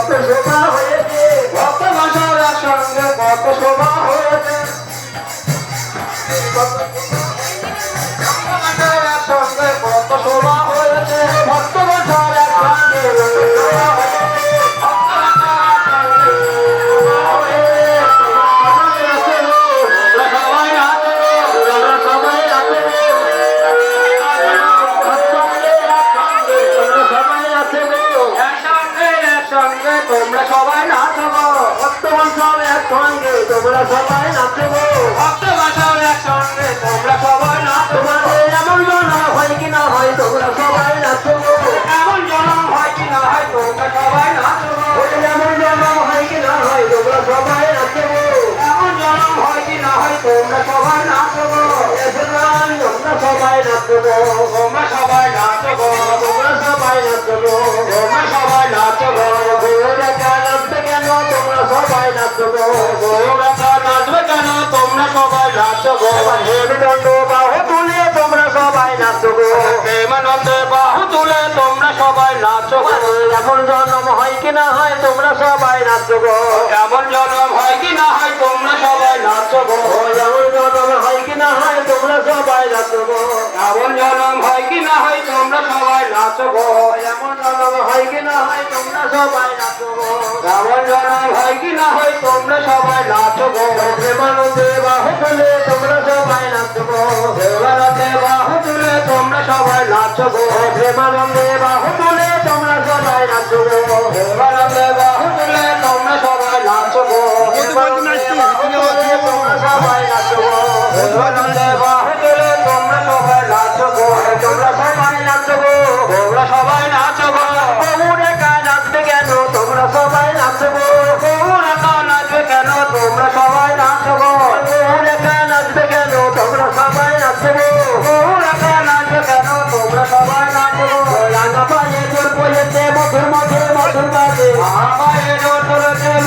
কত শোভা হয়েছে? কত বাসার সঙ্গে কত শোভা হয়েছে? সব একসঙ্গে তোমরা সবাই ভক্ত একসঙ্গে তোমরা সবাই নাচো তোমাদের এমন জন হয় কি না হয় তোমরা সবাই এমন জনম হয় কি না হয় তোমরা সবাই নাচো এমন জন হয় কি না হয় তোমরা সবাই নাচবো। এমন জনম হয় কি না হয় তোমরা সবাই নাচো তোমরা সবাই নাচবো। তোমরা সবাই নাচো তোমরা সবাই নাচবো। তোমরা নাচো বাহু তুলে তোমরা সবাই নাচবো প্রেমানন্দে বাহু তুলে তোমরা সবাই নাচো এমন জন্ম হয় কি না হয় তোমরা সবাই নাচবো এমন জনম হয় কি না হয় তোমরা সবাই নাচো এমন জন্ম হয় কি না হয় তোমরা সবাই নাচবো এমন জনম হয় কি না হয় তোমরা সবাই নাচো এমন জন্ম হয় কি না হয় তোমরা সবাই নাচবো এমন জনম হয় কি না হয় তোমরা সবাই নাচো প্রেমানন্দে প্রেমানন্দে বাহু তুলে তোমরা সবাই নাচবো হে বাহু মধুর মধুর মধুর